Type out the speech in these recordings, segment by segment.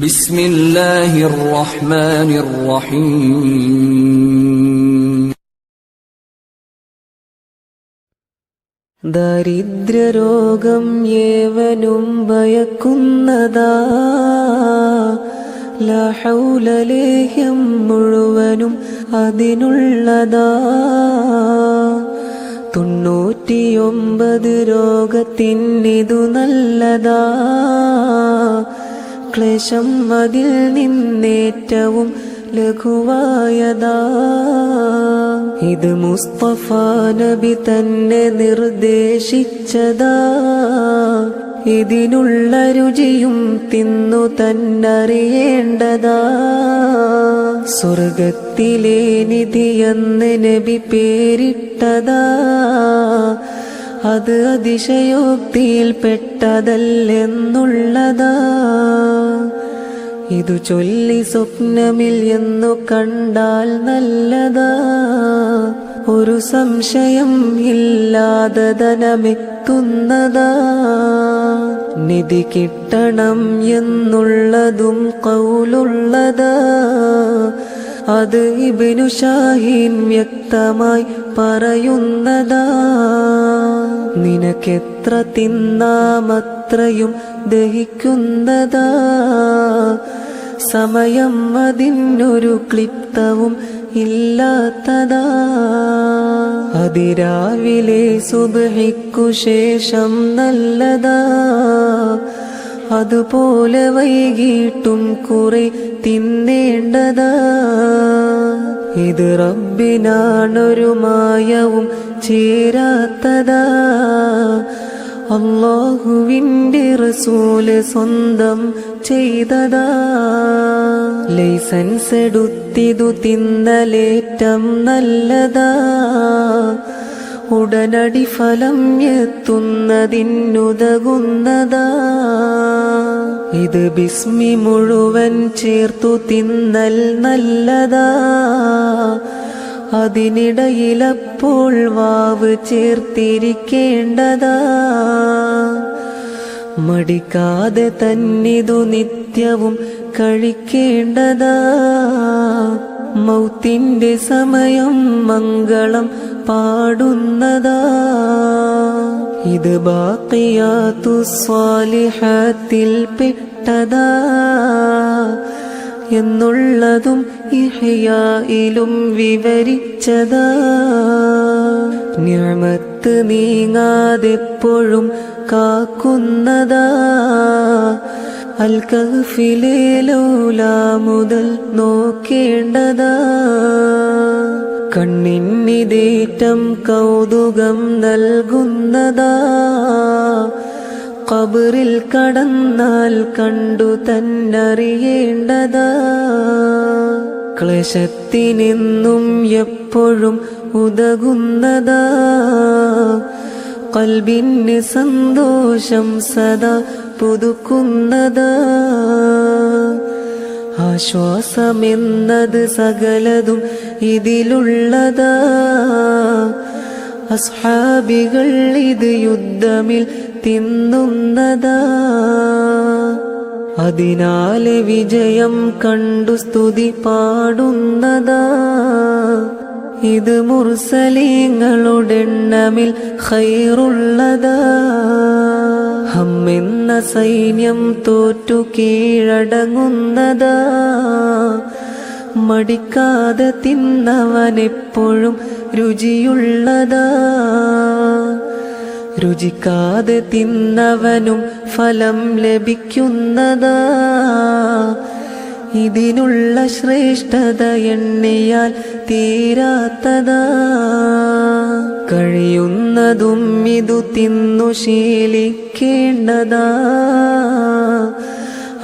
ബിസ്മില്ലാഹിർ റഹ്മാനിർ റഹീം ദരിദ്രരോഗം ഏവനും ഭയക്കുന്നതാ. ലഹൗലലേഹ്യം മുഴുവനും അതിനുള്ളതാ. തൊണ്ണൂറ്റിയൊമ്പത് രോഗത്തിനിതു നല്ലതാ. ക്ലേശം അതിൽ നിന്നേറ്റവും ലഘുവായതാ. ഇത് മുസ്തഫ നബി തന്നെ നിർദ്ദേശിച്ചതാ. ഇതിനുള്ള രുചിയും തിന്നു തന്നറിയേണ്ടതാ. സ്വർഗത്തിലെ നിധിയെന്ന് നബി പേരിട്ടതാ. അത് അതിശയോക്തിയിൽ പെട്ടതല്ലെന്നുള്ളതാ ഇതു ചൊല്ലി സ്വപ്നമിൽ എന്നു കണ്ടാൽ നല്ലതാ. ഒരു സംശയം ഇല്ലാതെ ധനമെത്തുന്നതാ. നിധി കിട്ടണം എന്നുള്ളതും കൗലുള്ളതാ. അത് ഇബിനു ഷാഹീൻ വ്യക്തമായി പറയുന്നതാ. നിനക്കെത്ര തിന്നാമത്രയും ദഹിക്കുന്നതാ. സമയം അതിനൊരു ക്ലിപ്തവും ഇല്ലാത്തതാ. അതിരാവിലെ സുബഹിക്കു ശേഷം നല്ലതാ. അതുപോലെ വൈകിട്ടും കുറെ തിന്നേണ്ടതാ. ഇത് റബ്ബിനാണൊരു മായവും ചേരാത്തതാ. അള്ളാഹുവിന്റെ റസൂൽ സ്വന്തം ചെയ്തതാ. ലൈസൻസ് എടുത്തിതു തിന്നലേറ്റം നല്ലതാ. ഉടനടി ഫലം എത്തുന്നതിനുതകുന്നതാ. ഇത് ബിസ്മി മുഴുവൻ ചേർത്തു തിന്നൽ നല്ലതാ. അതിനിടയിലപ്പോൾ വാവ് ചേർത്തിരിക്കേണ്ടതാ. മടിക്കാതെ തന്നിതു നിത്യവും കഴിക്കേണ്ടതാ മൗത്തിന്റെ സമയം മംഗളം പാടുന്നതാ. ഇത് ബാക്കിയാത്തു സ്വാലിഹത്തിൽ പെട്ടതാ. എന്നുള്ളതും ഇഹയായിലും വിവരിച്ചതാ. ഞാമത്ത് നീങ്ങാതെപ്പോഴും കാക്കുന്നതാ. അൽ കഹ്ഫിലെ ലൗലാ മുതൽ നോക്കേണ്ടതാ. കണ്ണിന്നിതേറ്റം കൗതുകം നൽകുന്നതാ. കബറിൽ കടന്നാൽ കണ്ടു തന്നറിയേണ്ടതാ. ക്ലേശത്തിനെന്നും എപ്പോഴും ഉതകുന്നതാ. കൽബിന് സന്തോഷം സദാ പുതുക്കുന്നത്. ആശ്വാസമെന്നത് സകലതും ഇതിലുള്ളത്. അസ്ഹാബികൾ ഇത് യുദ്ധമിൽ തിന്നുന്നതാ. അതിനാലെ വിജയം കണ്ടു സ്തുതി പാടുന്നതാ. ഇത് മുർസലീങ്ങളുടെ എണ്ണമിൽ ഹൈറുള്ളതാ ഹമ്മെന്ന സൈന്യം തോറ്റു കീഴടങ്ങുന്നതാ. മടിക്കാതെ തിന്നവനെപ്പോഴും രുചിയുള്ളതാ. രുചിക്കാതെ തിന്നവനും ഫലം ലഭിക്കുന്നതാ. ഇതിനുള്ള ശ്രേഷ്ഠത എണ്ണിയാൽ തീരാത്തതാ. കഴിയുന്നതും ഇതു തിന്നു ശീലിക്കേണ്ടതാ.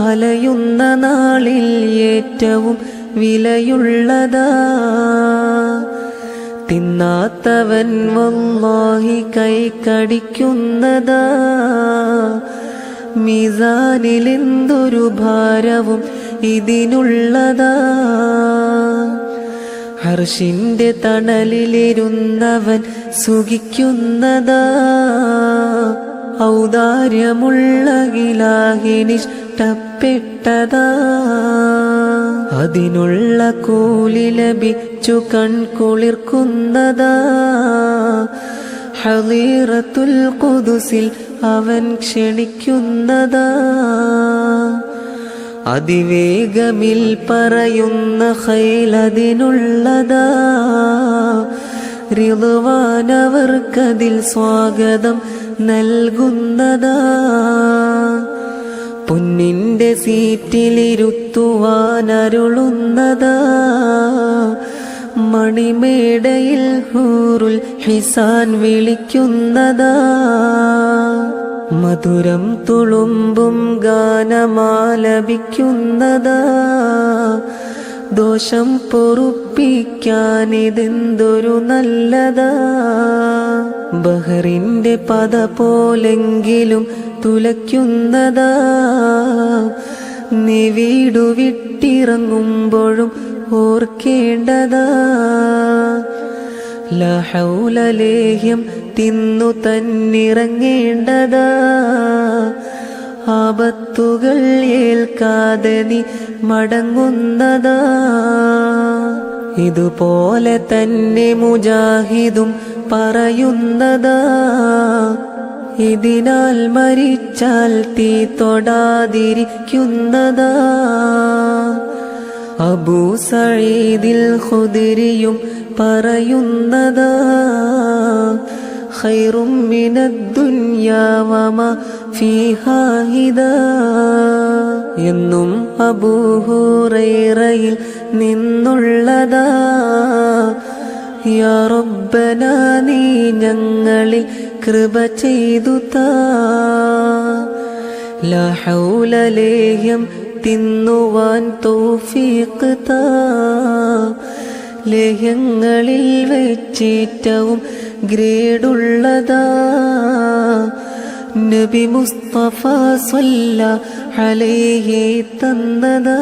അലയുന്ന നാളിൽ ഏറ്റവും വിലയുള്ളതാ. തിന്നാത്തവൻ വല്ലാഹി കൈ കടിക്കുന്നതാ മീസാനിലെന്തൊരു ഭാരവും ഇതിനുള്ളതാ. ഹർഷിന്റെ തണലിലിരുന്നവൻ സുഖിക്കുന്നതാ. ഔദാര്യമുള്ള ഗിലാഹിനിഷ്ടപ്പെട്ടതാ അതിനുള്ള കൂലി ലഭിച്ചു കൺകുളിർക്കുന്നതാ. ഹലീറത്തുൽ കുതുസിൽ അവൻ ക്ഷണിക്കുന്നതാ. അതിവേഗമിൽ പറയുന്ന ഹൈലതിനുള്ളതാ. റിതുവാനവർക്കതിൽ സ്വാഗതം നൽകുന്നതാ. പൊന്നിന്റെ സീറ്റിലിരുത്തുവാനരുളുന്നതാ മണിമേടയിൽ ഹൂറുൽ ഹിസാൻ വിളിക്കുന്നതാ. മധുരം തുളുമ്പും ഗാനമാലപിക്കുന്നതാ. ദോഷം പൊറുപ്പിക്കാനിതെന്തൊരു നല്ലതാ. ബഹറിന്റെ പത പോലെങ്കിലും തുലയ്ക്കുന്നതാ. നീ വീടു വിട്ടിറങ്ങുമ്പോഴും ഓർക്കേണ്ടതാ. ലഹൗലലേഹ്യം തിന്നു തന്നിറങ്ങേണ്ടതാ. ആപത്തുകൾ ഏൽക്കാതെ നീ മടങ്ങുന്നതാ. ഇതുപോലെ തന്നെ മുജാഹിദും പറയുന്നതാ. ഇതിനാൽ മരിച്ചാൽ തീ തൊടാതിരിക്കുന്നതാ. അബൂ സഴീദിൽ പറയുന്നതാ. ഖൈറും മിനദ്ദുനിയാ വമാ ഫീഹാ ഹിദാ. എന്നും അബൂ ഹുറൈറയിൽ നിന്നുള്ളതാ. യാ റബ്ബന നീ ഞങ്ങളിൽ കൃപ ചെയ്തു താ. ലാ ഹൗല ലേഹ്യം തിന്നുവാൻ തോഫീക്ക് താ. ലേഹ്യങ്ങളിൽ വെച്ചേറ്റവും ഗ്രേഡുള്ളതാ. നബി മുസ്തഫ സ്വല്ല അലൈഹി തന്നതാ.